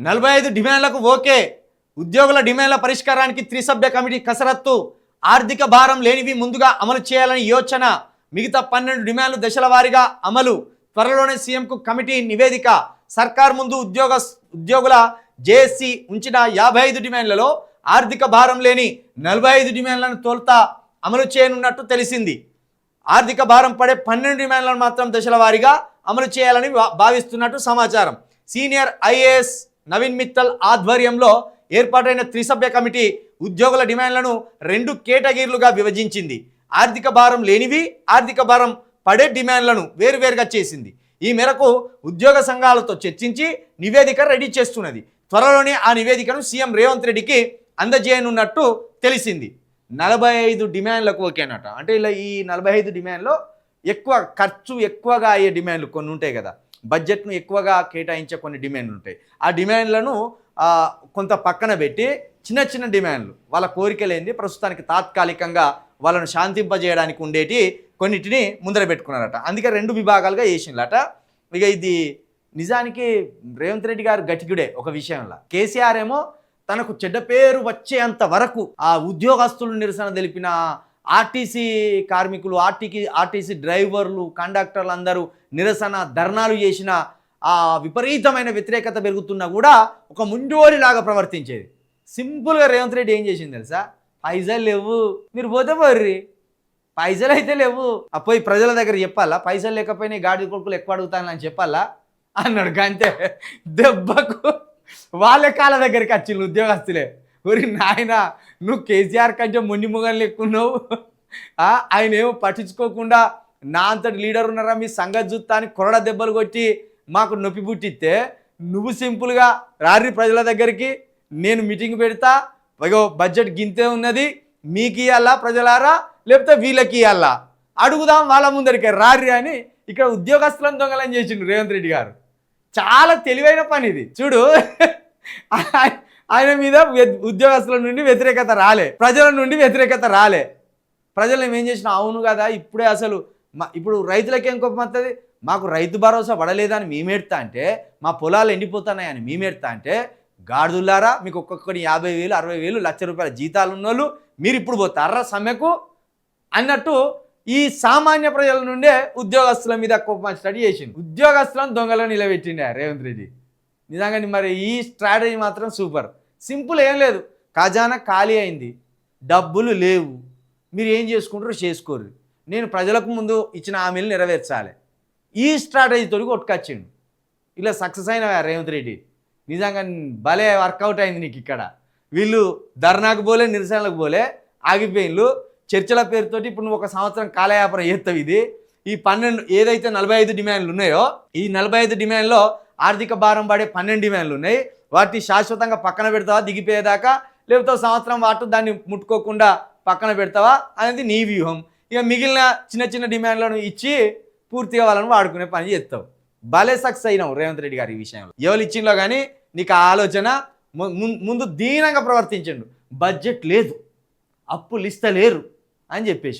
నలభై ఐదు డిమాండ్లకు ఓకే. ఉద్యోగుల డిమాండ్ల పరిష్కారానికి త్రిసభ్య కమిటీ కసరత్తు. ఆర్థిక భారం లేనివి ముందుగా అమలు చేయాలని యోచన. మిగతా పన్నెండు డిమాండ్లు దశల వారీగా అమలు. త్వరలోనే సీఎంకు కమిటీ నివేదిక. సర్కార్ ముందు ఉద్యోగ ఉద్యోగుల జేఏసీ ఉంచిన యాభై ఐదు డిమాండ్లలో ఆర్థిక భారం లేని నలభై ఐదు డిమాండ్లను తొలుత అమలు చేయనున్నట్టు తెలిసింది. ఆర్థిక భారం పడే పన్నెండు డిమాండ్లను మాత్రం దశల వారీగా అమలు చేయాలని భా- భావిస్తున్నట్టు సమాచారం. సీనియర్ ఐఏఎస్ నవీన్ మిత్తల్ ఆధ్వర్యంలో ఏర్పాటైన త్రిసభ్య కమిటీ ఉద్యోగుల డిమాండ్లను రెండు కేటగిరీలుగా విభజించింది. ఆర్థిక భారం లేనివి ఆర్థిక భారం పడే డిమాండ్లను వేరువేరుగా చేసింది. ఈ మేరకు ఉద్యోగ సంఘాలతో చర్చించి నివేదిక రెడీ చేస్తున్నది. త్వరలోనే ఆ నివేదికను సీఎం రేవంత్ రెడ్డికి అందజేయనున్నట్టు తెలిసింది. నలభై ఐదు డిమాండ్లకు ఓకేనట. అంటే ఇలా ఈ నలభై ఐదు డిమాండ్లో ఎక్కువ ఖర్చు ఎక్కువగా అయ్యే డిమాండ్లు కొన్ని ఉంటాయి కదా. బడ్జెట్ను ఎక్కువగా కేటాయించే కొన్ని డిమాండ్లు ఉంటాయి. ఆ డిమాండ్లను కొంత పక్కన పెట్టి చిన్న చిన్న డిమాండ్లు. వాళ్ళ కోరికలేంది ప్రస్తుతానికి తాత్కాలికంగా వాళ్ళను శాంతింపజేయడానికి ఉండేటి కొన్నిటిని ముందర పెట్టుకున్నారట. అందుకే రెండు విభాగాలుగా వేసిండ్లట ఇక ఇది నిజానికి రేవంత్ రెడ్డి గారు గటికుడే ఒక విషయంలో. కేసీఆర్ ఏమో తనకు చెడ్డ పేరు వచ్చేంత వరకు ఆ ఉద్యోగస్తులు నిరసన తెలిపిన ఆర్టీసీ కార్మికులు ఆర్టీకి ఆర్టీసీ డ్రైవర్లు కండక్టర్లు అందరూ నిరసన ధర్నాలు చేసిన ఆ విపరీతమైన వ్యతిరేకత పెరుగుతున్నా కూడా ఒక ముండోరిలాగా ప్రవర్తించేది. సింపుల్గా రేవంత్ రెడ్డి ఏం చేసింది తెలుసా? పైసలు లేవు. మీరు పోతే పోర్రి. పైసలు అయితే లేవు. ఆ పోయి ప్రజల దగ్గర చెప్పాలా? పైసలు లేకపోయినా గాడి కొడుకులు ఎక్కువ అడుగుతానని చెప్పాలా? అన్నాడు. అంతే దెబ్బకు వాళ్ళ కాళ్ళ దగ్గరికి వచ్చింది ఉద్యోగస్తులే. ఒరి నాయన నువ్వు కేసీఆర్ కంటే మొండి మొగలు ఎక్కున్నావు ఆయన ఏమో పట్టించుకోకుండా నా అంతటి లీడర్ ఉన్నారా మీ సంగతి చూస్తా అని కొరడ దెబ్బలు కొట్టి మాకు నొప్పి పుట్టిస్తే నువ్వు సింపుల్గా రారి ప్రజల దగ్గరికి నేను మీటింగ్ పెడతా. ఇగో బడ్జెట్ గింతే ఉన్నది మీకు ఇవ్వాలా ప్రజలారా? లేకపోతే వీళ్ళకి ఇవ్వాలా అడుగుదాం వాళ్ళ ముందరికి రారి అని ఇక్కడ ఉద్యోగస్తులను దొంగలని చేసిండు రేవంత్ రెడ్డి గారు. చాలా తెలివైన పని ఇది చూడు. ఆయన మీద ఉద్యోగస్తుల నుండి వ్యతిరేకత రాలే. ప్రజల నుండి వ్యతిరేకత రాలే. ప్రజలు ఏం చేసిన అవును కదా ఇప్పుడే అసలు మా ఇప్పుడు రైతులకేం కోపం వస్తుంది మాకు రైతు భరోసా పడలేదని మేమేడతా అంటే మా పొలాలు ఎండిపోతున్నాయని మేమేడతా అంటే గాడిదుల్లారా మీకు ఒక్కొక్కటి యాభై వేలు అరవై వేలు లక్ష రూపాయల జీతాలు ఉన్నోళ్ళు మీరు ఇప్పుడు పోతారా సమ్మెకు? అన్నట్టు ఈ సామాన్య ప్రజల నుండే ఉద్యోగస్తుల మీద కోపం స్టడీ చేసింది ఉద్యోగస్తులను దొంగలో నిలబెట్టిండే రేవంత్ రెడ్డి. నిజంగా మరి ఈ స్ట్రాటజీ మాత్రం సూపర్. సింపుల్ ఏం లేదు. ఖజానా ఖాళీ అయింది. డబ్బులు లేవు. మీరు ఏం చేసుకుంటారో చేసుకోరు. నేను ప్రజలకు ముందు ఇచ్చిన హామీలు నెరవేర్చాలి. ఈ స్ట్రాటజీతో కొట్టుకొచ్చిండు. ఇలా సక్సెస్ అయిన రేవంత్ రెడ్డి. నిజంగా భలే వర్కౌట్ అయింది నీకు ఇక్కడ. వీళ్ళు ధర్నాకు పోలే నిరసనలకు పోలే ఆగిపోయిన్లు చర్చల పేరుతోటి ఇప్పుడు నువ్వు ఒక సంవత్సరం కాలయాపన చేస్తావు ఇది. ఈ పన్నెండు ఏదైతే నలభై ఐదు డిమాండ్లు ఉన్నాయో ఈ నలభై ఐదు డిమాండ్లో ఆర్థిక భారం పడే పన్నెండు డిమాండ్లు ఉన్నాయి. వాటిని శాశ్వతంగా పక్కన పెడతావా? దిగిపోయేదాకా? లేకపోతే సంవత్సరం పాటు దాన్ని ముట్టుకోకుండా పక్కన పెడతావా? అనేది నీ వ్యూహం. ఇక మిగిలిన చిన్న చిన్న డిమాండ్లను ఇచ్చి పూర్తిగా వాళ్ళని వాడుకునే పని చేస్తావు. భలే సక్సెస్ అయినావు రేవంత్ రెడ్డి గారు ఈ విషయంలో. ఎవరు ఇచ్చిందో కానీ నీకు ఆలోచన ము- ముందు దీనంగా ప్రవర్తించండు. బడ్జెట్ లేదు. అప్పులు ఇస్తలేరు అని చెప్పేసి.